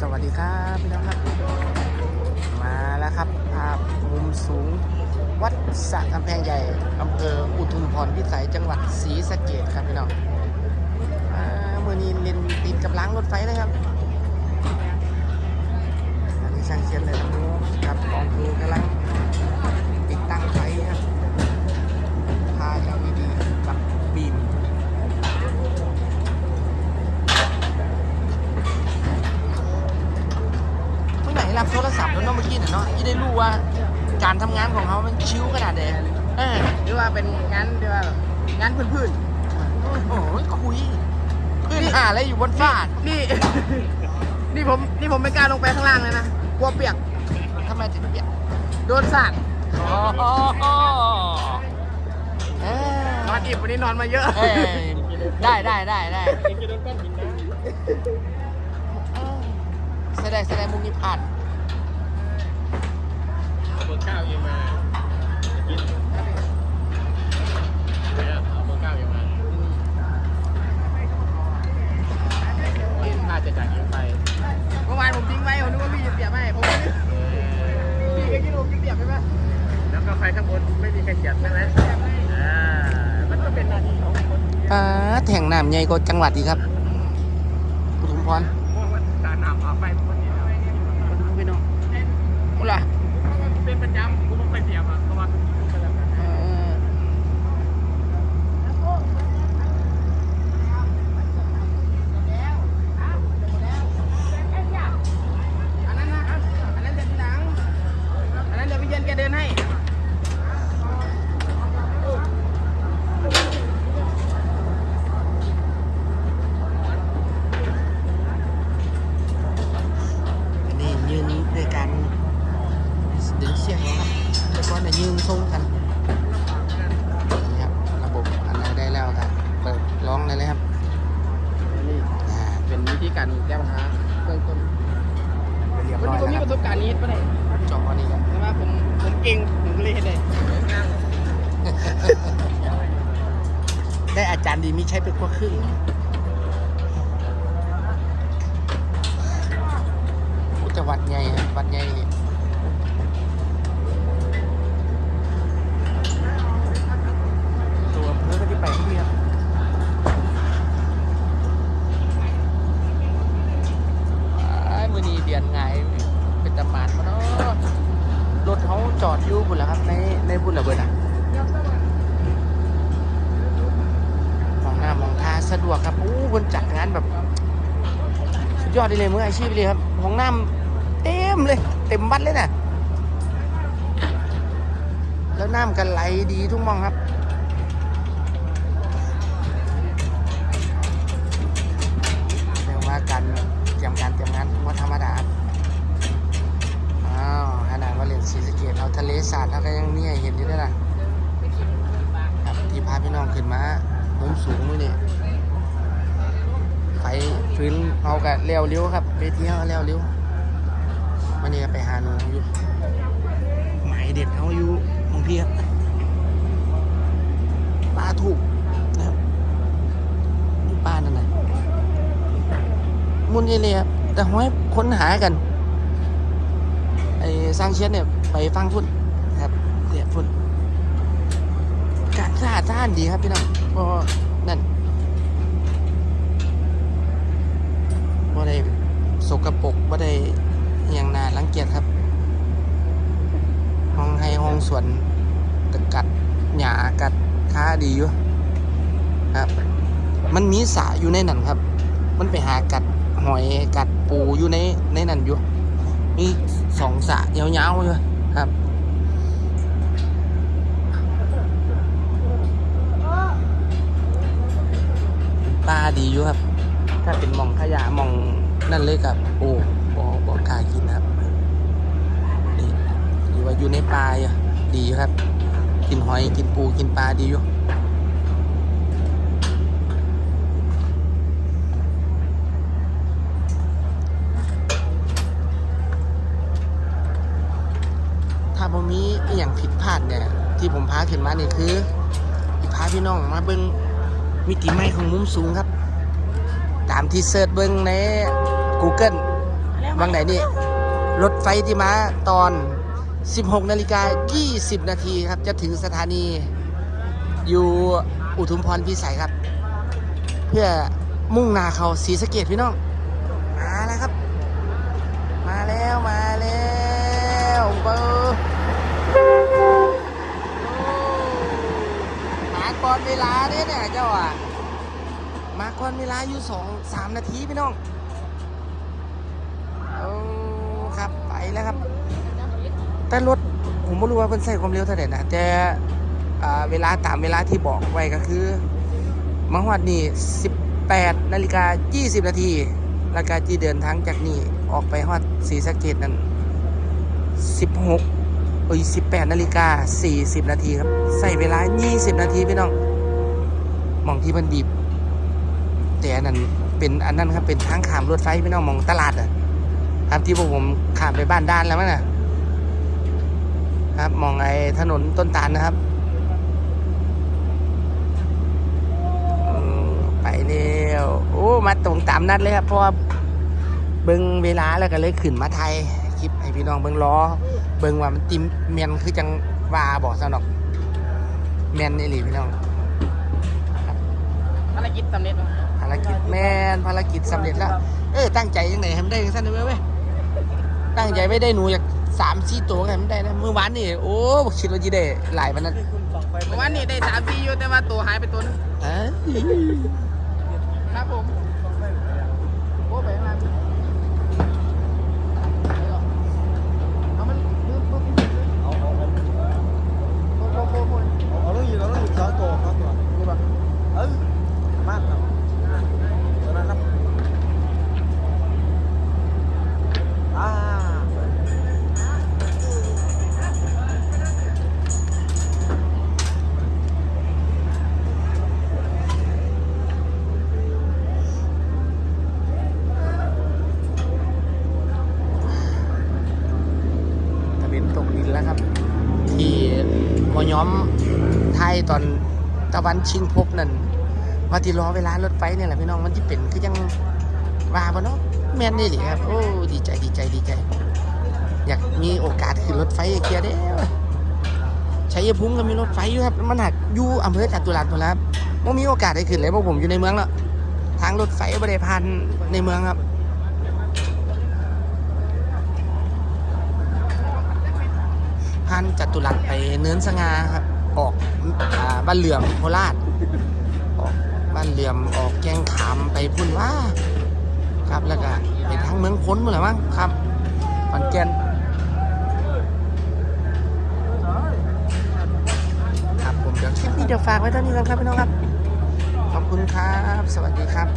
สวัสดีครับพี่น้องครับ มาแล้วครับภาพมุมสูง วัดสระกำแพงใหญ่อำเภออุทุมพรพิสัยจังหวัดศรีสะเกดครับพี่น้องเมื่อนี้เล่นติดกับล้างรถไฟเลยครับ ร่รับโทรศัพท์แล้วเนาะเมื่อกี้เนี่ยเนาะที่ได้รู้ว่าการทำงานของเขามันชิวขนาดไหนเออหรือว่าเป็นงานหรือว่าแบบงานพื้นโอ้โหคุยขึ้นหาอะไรอยู่บนฟ้าๆนี่ นี่ผมนี่ผมไม่กล้าลงไปข้างล่างเลยนะกลัวเปียกทำไมถึงเปลี่ยนโดนสาดอ๋อเออนอนอิ่มวันนี้นอนมาเยอะ เอ้ยได้ได้ได้ได้เออแสดงแสดงมุมนี้ผ่านเอาเบอ ร์เก้าเองมาจะกินเนี่ยเอาเบอร์เก้าเองมานี่พาจะจ่ายเงินไปเมื่อวานผมทิ้งไว้ผมนึกว่าพี่จะเปียกไหมผมไม่ได้พี่ก็คิดว่าผมจะเปียกไหมปะแล้วก็ไฟข้างบนไม่มีใครเขียนใช่ไหมอ่ามันก็เป็นหน้าที่ของคนอ่าแถ่งน้ำใหญ่กว่าจังหวัดอีกครับอุทุมพรพวกว่าการนำเอาไฟคนนี้ มาดูพี่น้องอุล่ะ เป็นประจำกูต้องไปเสียบอะเพราะว่ากูไปแล้วกัน เออ อันนั้นนะอันนั้นเสร็จทีหลังอันนั้นเดี๋ยวพี่เย็นแกเดินให้ อันนี้ยืนด้วยกันดึงเสียงแล้วครับแล้วก็เนี่ยยืนทรงกันนี่ครับระบบอันไหนได้แล้วครับเปิดร้องได้เลยครับ นี่ อ่า เป็นวิธีการแก้ปัญหาเบื้องต้น เรียบ วัน ร้อ นี้ ย ผม แล้วครับมีประสบการณ์นี้ปะเนี่ย จบวันนี้ครับ แต่ว่าผมผมเก่งผมก็เลยเห็นได้ ไดีมีใช้เป็นกว่าครึ่งอุยแตวัดใหญ่วัดใหญ่ตัวอำเภอก็ที่ไปเที่นี่ครับไอ้มือนีเดียนไงเป็นตำมานมาเนาะรถเขาจอดอยู่บุญแล้วครับในในบุญระเบิดอะมองหน้ามองทา สะดวกครับอู้บนจัดงานแบบสุดยอดเลยมืออาชีพเลยครับห้องน้ำเต็มเลย เต็มวัดเลยนะแล้วน้ำกันไหลดีทุกมองครับเรียกว่าการเตรียมการเตรียมงานว่าธรรมดาอ้าวขนาดว่าเล่นศรีสะเกดเอาทะเลสาดเขาก็ยังมีให้เห็นอยู่ด้วยนะครับที่พาพี่น้องขึ้นมามุมสูงมือนี่ย ไฟฟื้นเอากะเลี้ยวเลี้ยวครับเวทีเขาเลี้ยวเลี้ยววันนี้ไปหาหนูอยู่หมายเด็ดเขาอยู่บางพี่ครับปลาถูกนะครับปลานั่นน่ะมุนเอเลียครับแต่ห้อยค้นหากันไอ้สร้างเชียนเนี่ยไปฟังพุ่นครับเรียพุ่นการสะอาดสะอ้านดีครับพี่น้องพราะนั่น บ่ได้สกปรกบ่ได้อหย่างนารังเกียจครับ ห้องให้ห้องสวนตะกัดหญ้ากัดค้าดีอยู่ครับ มันมีสระอยู่ในนั่นครับ มันไปหากัดหอยกัดปูอยู่ในในนั่นอยู่มีสองสระยาวๆอยู่ครับปลาดีอยู่ครับ ถ้าเป็นมองขยะมองนั่นเลยกับโอ้บ่บ่กลากินครับนี่หรือว่าอยู่ในปลายดีครับ กินหอยกินปูกินปลาดีอยู่ถ้าผมมีอย่างผิดพลาดเนี่ย ที่ผมพาขึ้นมาเนี่ยคือพาพี่น้องมาเบิ้งมิติใหม่ของมุมสูงครับ ตามที่เสิร์ชเบิ้งใน Google แล้ววังไหนนี่ รถไฟที่มาตอน 16นาฬิกา20 นาทีครับ จะถึงสถานี อยู่อุทุมพรพิสัยครับ เพื่อมุ่งหนาเขาสีสะเกดพี่น้อง มาแล้วครับ มาแล้วมาแล้วเบอร์มาก่อนเวลาเนี่ยเนี่ยเจ้าอะ มาก่อนเวลาอยู่สองสามนาทีพี่น้องอครับไปแล้วครับ แต่รถผมไม่รู้ว่าเป็นใส่ความเร็วเท่าไหร่นะแต่เวลาตามเวลาที่บอกไว้ก็คือมาฮอดนี่18นาฬิกา20นาทีแล้วก็ที่เดินทางจากนี่ออกไปฮอดศรีสะเกดนั้น 16เอ้ย18นาฬิกา40นาทีครับใส่เวลา 20 นาทีพี่น้องมองที่มันบีบ แต่อันนั้นเป็นอันนั้นครับเป็นทางขามรถไฟพี่น้องมองตลาดอะครับที่พวกผมขามไปบ้านด้านแล้วมั้งน่ะครับมองไอ้ถนนต้นตาลนะครับไปเร็วโอ้มาตรงตามนัดเลยครับเพราะว่าเบิ่งเวลาแล้วก็เลยขึ้นมาไทยคลิปให้พี่น้องเบิ่งล้อ เบิ่งว่ามันติมเมียนคือจังว่าบอกสนอกเมียนนี่หลีพี่น้อง กิจสำเร็จแล้วภารกิจแมนภารกิจสำเร็จแล้ว เออตั้งใจยังไงให้มันได้ยังสั้นได้ไหมเว้ยตั้งใจไม่ได้หนูอยากสามสี่ตัวให้มันได้นะเมื่อวานนี่โอ้บอกคิดว่าจะได้หลายวันนั้นเมื่อวานนี้ได้สามทีอยู่แต่ว่าตัวหายไปตัวนึงเอ้ยครับผมโอ้ไปมาเอามันปึ๊บปึ๊บปึ๊บ เอาเอาเอา โอ้โหโอ้โห เอาลูกอีกเอาลูกอีกสองตัวสองตัว นี่ป่ะ เออมากครับตัวนั้นครับอ่า ตะเวนตกดินแล้วครับ ที่หมอ ย้อมไทยตอนตะวันชิงพบนั่นว่าที่รอเวลารถไฟเนี่ยแหละพี่น้องมันที่เป็นคือยังว่าบ่เนาะแม่นนี่หรือครับโอ้ดีใจดีใจดีใจ อยากมีโอกาสขึ้นรถไฟเกียร์เด้ชัยภูมิก็มีรถไฟอยู่ครับ มันหักอยู่อำเภอจตุรัสหมดแล้วครับไม่มีโอกาสได้ขึ้นเลยเพราะผมอยู่ในเมืองแล้วทางรถไฟบริพันในเมืองครับ ผ่านจัตุรัสไปเนินสง่าครับออกอ่าบ้านเหลื่อมโคราชออกบ้านเหลื่อมออกแกงขามไปพุ่นว่าครับแล้วก็ไปทางเมืองพ้นหมดแล้วมั้งครับขอนแก่นครับผมเดี๋ยวคลิปนี้เดี๋ยวฝากไว้เท่านี้ก่อนครับพี่น้องครับ ขอบคุณครับ สวัสดีครับ